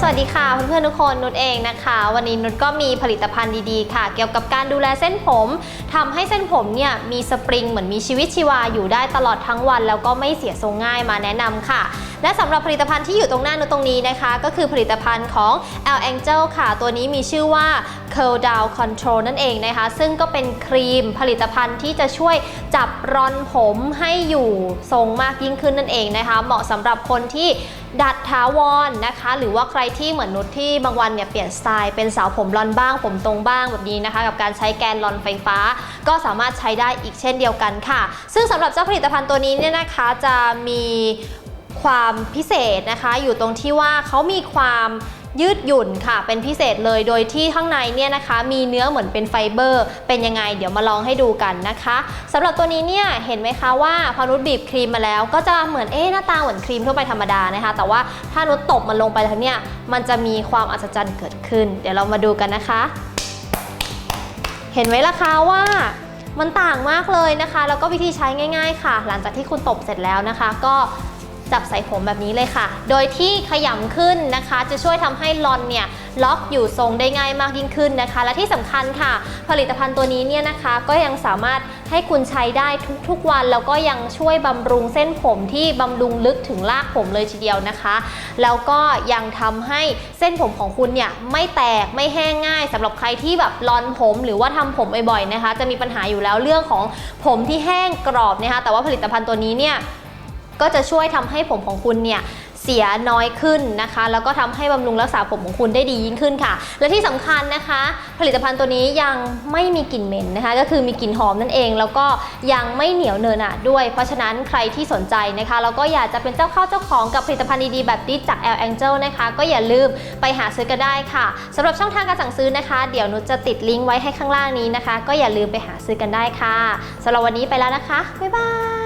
สวัสดีค่ะเพื่อนๆทุกคนนุชเองนะคะ วันนี้นุชก็มีผลิตภัณฑ์ดีๆค่ะ เกี่ยวกับการดูแลเส้นผมทำให้เส้นผมเนี่ยมีสปริงเหมือนมีชีวิตชีวาอยู่ได้ตลอดทั้งวัน แล้วก็ไม่เสียทรงง่ายมาแนะนำค่ะ และสำหรับผลิตภัณฑ์ที่อยู่ตรงหน้านุชตรงนี้นะคะ ก็คือผลิตภัณฑ์ของ L Angel ค่ะ ตัวนี้มีชื่อว่า Curl Down Control นั่นเองนะคะ ซึ่งก็เป็นครีมผลิตภัณฑ์ที่จะช่วยจับรอนผมให้อยู่ทรงมากยิ่งขึ้นนั่นเองนะคะ เหมาะสำหรับคนที่ดัดถาวรนะคะ หรือว่าใครที่เหมือนนุชที่บางวันเนี่ยเปลี่ยนสไตล์เป็นสาวผมรอนบ้าง ผมตรงบ้างแบบนี้นะคะ กับการใช้แกนรอนไฟฟ้า ก็สามารถใช้ได้อีกเช่นเดียวกันค่ะ ซึ่งสำหรับเจ้าผลิตภัณฑ์ตัวนี้เนี่ยนะคะจะมีความพิเศษนะคะ อยู่ตรงที่ว่าเขามีความ ยืดหยุ่นค่ะ เป็นพิเศษเลยโดยที่ข้างในเนี่ยนะคะ มีเนื้อเหมือนเป็นไฟเบอร์ เป็นยังไง เดี๋ยวมาลองให้ดูกันนะคะสำหรับตัวนี้เนี่ยเห็นไหมคะว่าพอนุชบีบครีมมาแล้ว ก็จะเหมือนเอ๊หน้าตาเหมือนครีมทั่วไปธรรมดานะคะ แต่ว่าถ้านุชตบมันลงไปแล้วเนี่ยมันจะมีความอัศจรรย์เกิดขึ้น เดี๋ยวเรามาดูกันนะคะ เห็นไหมล่ะคะว่ามันต่างมากเลยนะคะ แล้วก็วิธีใช้ง่าย ๆ ค่ะ หลังจากที่คุณตบเสร็จแล้วนะคะ ก็ จับใส่ผมแบบนี้เลยค่ะ โดยที่ขยำขึ้นนะคะ จะช่วยทำให้ลอนเนี่ยล็อกอยู่ทรงได้ง่ายมากยิ่งขึ้นนะคะ และที่สำคัญค่ะ ผลิตภัณฑ์ตัวนี้เนี่ยนะคะ ก็ยังสามารถให้คุณใช้ได้ทุกๆวัน แล้วก็ยังช่วยบำรุงเส้นผมที่บำรุงลึกถึงรากผมเลยทีเดียวนะคะ แล้วก็ยังทำให้เส้นผมของคุณเนี่ยไม่แตกไม่แห้งง่ายสำหรับใครที่แบบรอนผมหรือว่าทำผมบ่อยๆนะคะ จะมีปัญหาอยู่แล้วเรื่องของผมที่แห้งกรอบนะคะ แต่ว่าผลิตภัณฑ์ตัวนี้เนี่ย ก็จะช่วยทำให้ผมของคุณเนี่ยเสียน้อยขึ้นนะคะ แล้วก็ทำให้บำรุงรักษาผมของคุณได้ดียิ่งขึ้นค่ะ และที่สำคัญนะคะ ผลิตภัณฑ์ตัวนี้ยังไม่มีกลิ่นเหม็นนะคะ ก็คือมีกลิ่นหอมนั่นเอง แล้วก็ยังไม่เหนียวเนอะหนะด้วย เพราะฉะนั้นใครที่สนใจนะคะ แล้วก็อยากจะเป็นเจ้าเข้าเจ้าของกับผลิตภัณฑ์ดีๆแบบนี้จาก L Angel นะคะ ก็อย่าลืมไปหาซื้อกันได้ค่ะสำหรับช่องทางการสั่งซื้อนะคะ เดี๋ยวนุชจะติดลิงก์ไว้ให้ข้างล่างนี้นะคะ ก็อย่าลืมไปหาซื้อกันได้ค่ะสำหรับวันนี้ไปแล้วนะคะบ๊ายบาย